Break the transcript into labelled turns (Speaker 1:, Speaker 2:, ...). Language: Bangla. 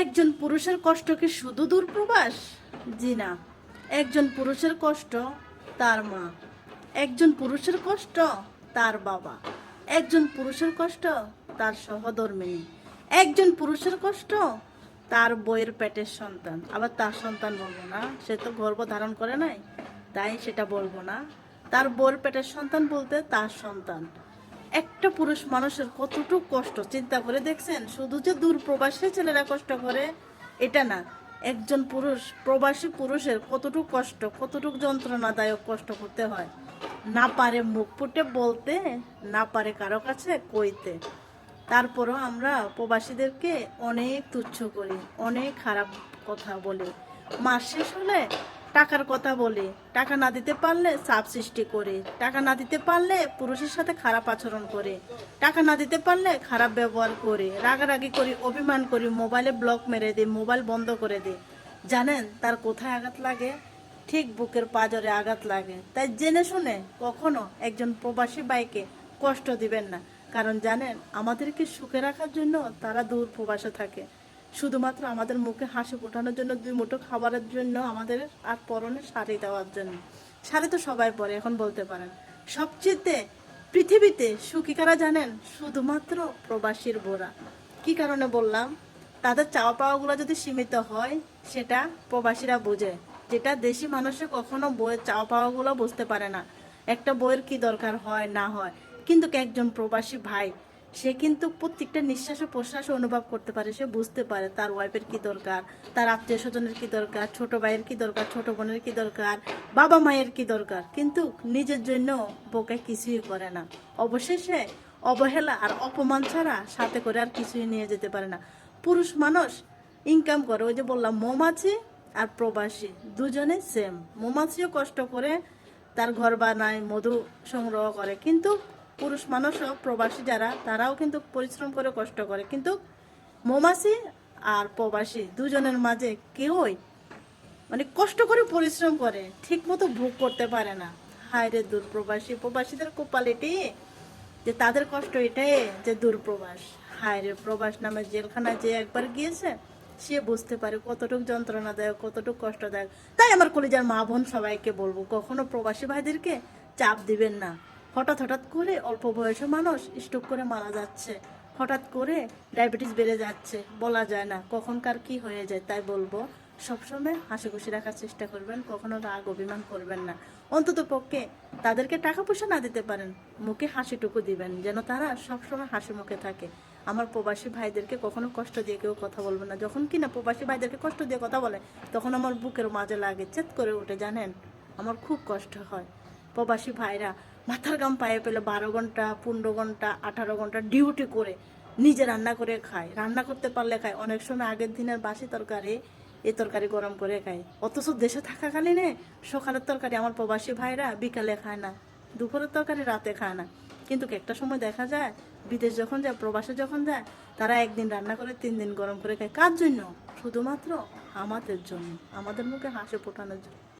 Speaker 1: একজন পুরুষের কষ্ট কি শুধু দূরপ্রবাস? জি না। একজন পুরুষের কষ্ট তার মা। একজন পুরুষের কষ্ট তার বাবা। একজন পুরুষের কষ্ট তার সহধর্মিনী। একজন পুরুষের কষ্ট তার বইয়ের পেটের সন্তান। আবার তার সন্তান বলব না, সে তো গর্ব ধারণ করে নাই, তাই সেটা বলব না। তার বইয়ের পেটের সন্তান বলতে তার সন্তান। একটা পুরুষ মানুষের কতটুকু কষ্ট, চিন্তা করে দেখছেন? শুধু যে দূর প্রবাসী ছেলেরা কষ্ট করে, এটা না। একজন পুরুষ, প্রবাসী পুরুষের কতটুকু কষ্ট, কতটুকু যন্ত্রণাদায়ক কষ্ট করতে হয়? না পারে মুখ ফুটে বলতে, না পারে কারও কাছে কইতে। তারপরও আমরা প্রবাসীদেরকে অনেক তুচ্ছ করি, অনেক খারাপ কথা বলি। মাস শেষ হলে টাকার কথা বলি। টাকা না দিতে পারলে চাপ সৃষ্টি করে। টাকা না দিতে পারলে পুরুষের সাথে খারাপ আচরণ করে। টাকা না দিতে পারলে খারাপ ব্যবহার করি। রাগারাগি করি, অভিমান করি, মোবাইলে ব্লক মেরে দিই, মোবাইল বন্ধ করে দিই। জানেন, তার কোথায় আঘাত লাগে? ঠিক বুকের পাজরে আঘাত লাগে। তাই জেনে শুনে কখনো একজন প্রবাসী বাইকে কষ্ট দিবেন না। কারণ জানেন, আমাদেরকে সুখে রাখার জন্য তারা দূর প্রবাসে থাকে। শুধুমাত্র আমাদের মুখে হাসি ফোটানোর জন্য, দুই মুঠো খাবারের জন্য, আমাদের আর পরনে শাড়ি দেওয়ার জন্য। শাড়ি তো সবাই পরে, এখন বলতে পারেন। সবচেয়ে পৃথিবীতে সুখী কারা জানেন? শুধুমাত্র প্রবাসীর বোরা কি কারণে বললাম? তাদের চাওয়া পাওয়াগুলো যদি সীমিত হয়, সেটা প্রবাসীরা বোঝে। যেটা দেশি মানুষে কখনো বইয়ের চাওয়া পাওয়াগুলো বুঝতে পারে না। একটা বইয়ের কি দরকার হয়, না হয়। কিন্তু একজন প্রবাসী ভাই সে কিন্তু প্রত্যেকটা নিঃশ্বাস ও প্রশ্বাস অনুভব করতে পারে, সে বুঝতে পারে তার ওয়াইফের কি দরকার, তার আত্মীয় স্বজনের কি দরকার, ছোট ভাইয়ের কি দরকার, ছোট বোনের কি দরকার, বাবা মায়ের কি দরকার, কিন্তু নিজের জন্য বোকে কিছুই করে না। অবশেষে অবহেলা আর অপমান ছাড়া সাথে করে আর কিছুই নিয়ে যেতে পারে না। পুরুষ মানুষ ইনকাম করে, ওই যে বললাম, মৌমাছি আর প্রবাসী, দুজনে সেম মৌমাছিও কষ্ট করে তার ঘর বানায়, মধু সংগ্রহ করে, কিন্তু পুরুষ মানুষও প্রবাসী যারা, তারাও কিন্তু পরিশ্রম করে কষ্ট করে। কিন্তু মৌমাছি আর প্রবাসী দুজনের মাঝে কেউই মানে কষ্ট করে পরিশ্রম করে ঠিক মতো ভোগ করতে পারে না। হায় রে দূর প্রবাসী প্রবাসীদের কপাল এটাই যে তাদের কষ্ট এটাই যে দূর প্রবাস হায় রে প্রবাস নামে জেলখানায় যে একবার গিয়েছে, সে বুঝতে পারে কতটুকু যন্ত্রণাদায়ক, কতটুকু কষ্টদায়ক। তাই আমার কলিজার মা বোন সবাইকে বলব, কখনো প্রবাসী ভাইদেরকে চাপ দিবেন না। হঠাৎ হঠাৎ করে অল্প বয়সে মানুষ স্ট্রোক করে মারা যাচ্ছে। হঠাৎ করে ডায়াবেটিস বেড়ে যাচ্ছে। বলা যায় না কখনকার কি হয়ে যায়, তাই বলব সবসময় হাসি খুশি রাখার চেষ্টা করবেন, কখনো রাগ, অভিমান করবেন না। অন্তত পক্ষে তাদেরকে টাকা পয়সা না দিতে পারেন, মুখে হাসিটুকু দিবেন, যেন তারা সবসময় হাসি মুখে থাকে। আমার প্রবাসী ভাইদেরকে কখনো কষ্ট দিয়ে কেউ কথা বলবে না। যখন কিনা প্রবাসী ভাইদেরকে কষ্ট দিয়ে কথা বলে, তখন আমার বুকের মাঝে লাগে, চেত করে উঠে জানেন? আমার খুব কষ্ট হয়। প্রবাসী ভাইরা মাথার গাম পায়ে পেলে বারো ঘণ্টা, পনেরো ঘণ্টা, আঠারো ঘণ্টা ডিউটি করে নিজে রান্না করে খায়। রান্না করতে পারলে খায়। অনেক সময় আগের দিনের বাসি তরকারি এ তরকারি গরম করে খায়। অথচ দেশে থাকাকালীনে সকালের তরকারি আমার প্রবাসী ভাইরা বিকালে খায় না, দুপুরের তরকারি রাতে খায় না। কিন্তু একটা সময় দেখা যায়, বিদেশ যখন যায়, প্রবাসে যখন যায়, তারা একদিন রান্না করে, তিন দিন গরম করে খায়। কার জন্য? শুধুমাত্র আমাদের জন্য, আমাদের মুখে হাসি ফোটানোর জন্য।